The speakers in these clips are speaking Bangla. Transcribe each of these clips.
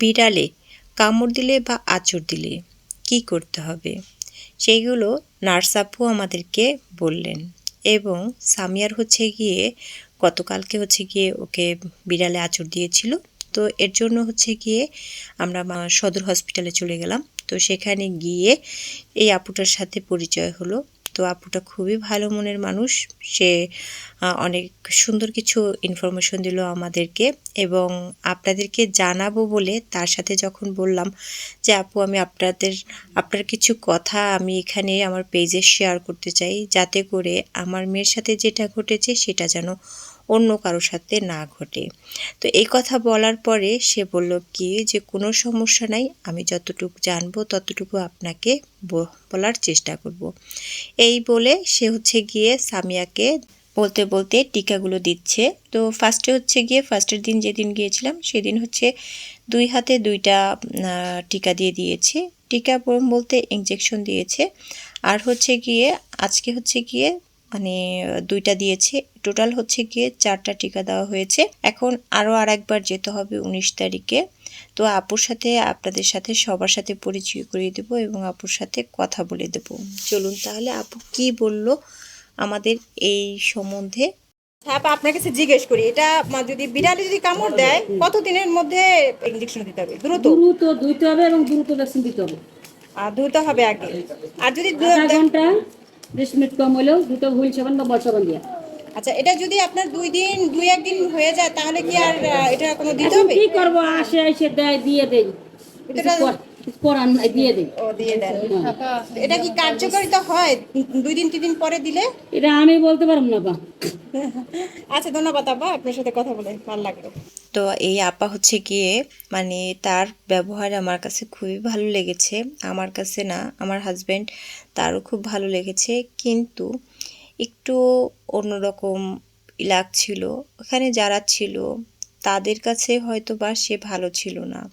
বিড়ালে কামড় দিলে বা আঁচড় দিলে কি করতে হবে? সেইগুলো নার্স আপু আমাদেরকে বললেন। এবং সামিয়ার হচ্ছে গিয়ে, গতকালকে হচ্ছে গিয়ে ওকে বিড়ালে আঁচড় দিয়েছিল। তো এর জন্য হচ্ছে গিয়ে আমরা সদর হসপিটালে চলে গেলাম। তো সেখানে গিয়ে এই আপুটার সাথে পরিচয় হলো। তো আপুটা খুবই ভালো মনের মানুষ। সে অনেক সুন্দর কিছু ইনফরমেশন দিল আমাদেরকে এবং আপনাদেরকে জানাব বলে তার সাথে যখন বললাম যে, আপু, আমি আপনাদের, আপনার কিছু কথা আমি এখানে আমার পেজে শেয়ার করতে চাই। যাতে করে আমার মেয়ের সাথে যেটা ঘটেছে সেটা যেন অন্য কারোর সাথে না ঘটে। তো এই কথা বলার পরে সে বলল, কি যে কোনো সমস্যা নাই, আমি যতটুকু জানব ততটুকু আপনাকে বলার চেষ্টা করব। এই বলে সে হচ্ছে গিয়ে সামিয়াকে বলতে বলতে টিকাগুলো দিচ্ছে। তো ফার্স্টে হচ্ছে গিয়ে ফার্স্টের দিন যেদিন গিয়েছিলাম, সেদিন হচ্ছে দুই হাতে দুইটা টিকা দিয়ে দিয়েছে। টিকা বলতে ইঞ্জেকশন দিয়েছে। আর হচ্ছে গিয়ে, আজকে হচ্ছে গিয়ে মানে দুইটা দিয়েছে। টোটাল হচ্ছে গিয়ে চারটা টিকা দেওয়া হয়েছে। এখন আরও আর একবার যেতে হবে উনিশ তারিখে। তো আপুর সাথে আপনাদের সাথে সবার সাথে পরিচয় করিয়ে দেবো এবং আপুর সাথে কথা বলে দেবো। চলুন তাহলে আপু কি বলল আমাদের এই সম্বন্ধে? হ্যাঁ আপনার কাছে জিজ্ঞেস করি এটা মা- যদি বিড়ালে যদি কামড় দেয় কত দিনের মধ্যে ইঞ্জেকশন দিতে হবে? দ্রুত? দ্রুত ধুইতে হবে এবং দ্রুত ভ্যাকসিন দিতে হবে। আর দ্রুত হবে আগে। আর যদি ঘণ্টা। বিশ মিনিট কম হলেও দুটো হুইল সাবান বা বল সাবান দিয়া। আচ্ছা এটা যদি আপনার দুই দিন দুই একদিন হয়ে যায় তাহলে কি আর এটা কোনো দিতে হবে? কি করব? আসে এসে দেয় দিয়ে দেয় এটা- কর- কিছু করার নাই দিয়ে দেই ও দিয়ে দেন। এটা কি কার্যকারিতা হয়? দুই দিন তিন দিন পরে দিলে? এটা আমি বলতে পারব না বা। আচ্ছা ধন্যবাদ আপা আপনার সাথে কথা বলে ভালো লাগল। তো এই আপা হচ্ছে গিয়ে মানে তার ব্যবহার আমার কাছে খুবই ভালো লেগেছে। আমার কাছে না আমার হাজব্যান্ড তারও খুব ভালো লেগেছে। কিন্তু একটু অন্যরকম লাগছিল ওখানে যারা ছিল তাদের কাছে হয়তো বা সে ভালো ছিল না।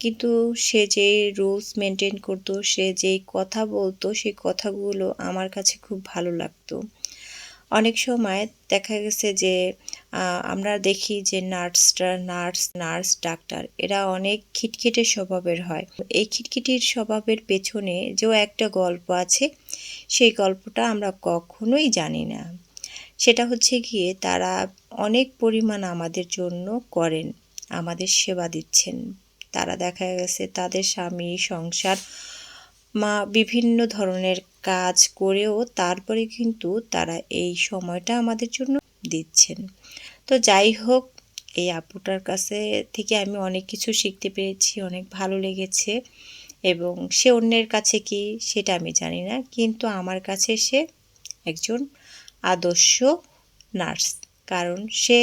কিন্তু সে যে রুলস মেনটেন করতো, সে যেই কথা বলতো, সেই কথাগুলো আমার কাছে খুব ভালো লাগতো। অনেক সময় দেখা গেছে যে আমরা দেখি যে নার্সরা, নার্স নার্স, ডাক্তার, এরা অনেক খিটখিটে স্বভাবের হয়। এই খিটখিটির স্বভাবের পেছনে যেও একটা গল্প আছে, সেই গল্পটা আমরা কখনোই জানি না। সেটা হচ্ছে গিয়ে তারা অনেক পরিমাণ আমাদের জন্য করেন, আমাদের সেবা দিচ্ছেন। তারা দেখা গেছে তাদের স্বামী, সংসার, মা বিভিন্ন ধরনের কাজ করেও তারপরে কিন্তু তারা এই সময়টা আমাদের জন্য দিচ্ছেন। তো যাই হোক, এই আপুটার কাছে থেকে আমি অনেক কিছু শিখতে পেরেছি, অনেক ভালো লেগেছে এবং সে অন্যের কাছে কি সেটা আমি জানি না, কিন্তু আমার কাছে সে একজন আদর্শ নার্স। কারণ সে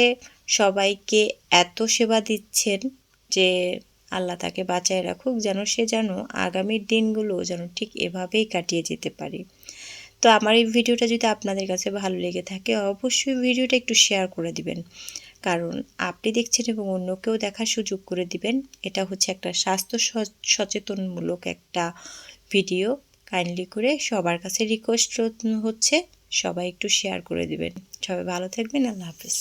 সবাইকে এত সেবা দিচ্ছেন যে আল্লাহ তাকে বাঁচায় রাখুক যেন সে যেন আগামীর দিনগুলো যেন ঠিক এভাবেই কাটিয়ে যেতে পারে। তো আমার এই ভিডিওটা যদি আপনাদের কাছে ভালো লেগে থাকে, অবশ্যই ভিডিওটা একটু শেয়ার করে দিবেন। কারণ আপনি দেখছেন এবং অন্যকেও দেখার সুযোগ করে দিবেন, এটা হচ্ছে একটা স্বাস্থ্য সচেতনমূলক একটা ভিডিও। কাইন্ডলি করে সবার কাছে রিকোয়েস্ট হচ্ছে, সবাই একটু শেয়ার করে দিবেন। সবাই ভালো থাকবেন, আল্লাহ হাফিজ।